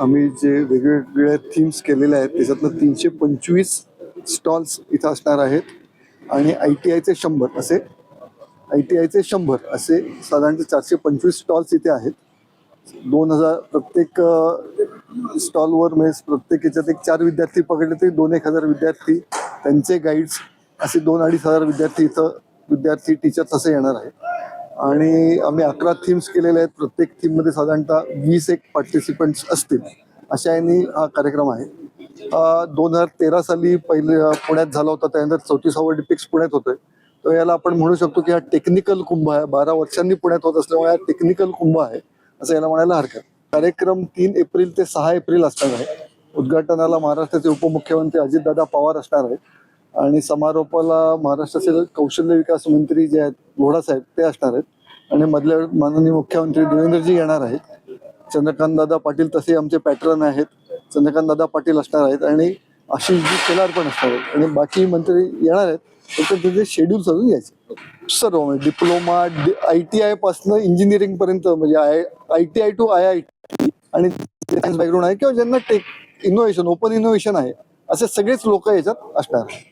आम्ही जे वेगवेगळ्या थीम्स केलेल्या आहेत त्याच्यातनं तीनशे पंचवीस स्टॉल्स इथं असणार आहेत. आणि आय टी आयचे शंभर असे आय टी आयचे शंभर असे साधारणतः चारशे पंचवीस स्टॉल्स इथे आहेत. दोन हजार प्रत्येक स्टॉलवर म्हणजे प्रत्येक याच्यात एक चार विद्यार्थी पकडले तरी दोन एक हजार विद्यार्थी त्यांचे गाईड्स असे दोन अडीच हजार विद्यार्थी इथं विद्यार्थी टीचर्स असे येणार आहेत. आणि आम्ही अकरा थीम्स केलेल्या आहेत. प्रत्येक थीममध्ये साधारणतः वीस एक पार्टिसिपंट्स असतील. अशा यांनी हा कार्यक्रम आहे. दोन हजार तेरा साली पहिले पुण्यात झाला होता. त्यानंतर चौतीसावं डिपिक्स पुण्यात होतोय. तर याला आपण म्हणू शकतो की हा टेक्निकल कुंभ आहे. बारा वर्षांनी पुण्यात होत असल्यामुळे हा टेक्निकल कुंभ आहे असं याला म्हणायला हरकत. कार्यक्रम तीन एप्रिल ते सहा एप्रिल असणार आहे. उद्घाटनाला महाराष्ट्राचे उपमुख्यमंत्री अजितदादा पवार असणार आहेत. आणि समारोपाला महाराष्ट्राचे कौशल्य विकास मंत्री जे आहेत लोढा साहेब ते असणार आहेत. आणि मधल्या वेळेस माननीय मुख्यमंत्री देवेंद्रजी येणार आहेत. चंद्रकांत दादा पाटील तसे आमचे पॅटर्न आहेत. चंद्रकांत दादा पाटील असणार आहेत आणि आशिषजी शेलार पण असणार आहेत. आणि बाकी मंत्री येणार आहेत. फक्त त्याचे शेड्यूल अजून यायचे सर्व म्हणजे डिप्लोमा आय टी आय पासनं इंजिनिअरिंग पर्यंत म्हणजे I I T I to I I T आणि बॅकग्राऊंड आहे किंवा ज्यांना टेक इनोव्हेशन ओपन इनोव्हेशन आहे असे सगळेच लोक याच्यात असणार आहेत.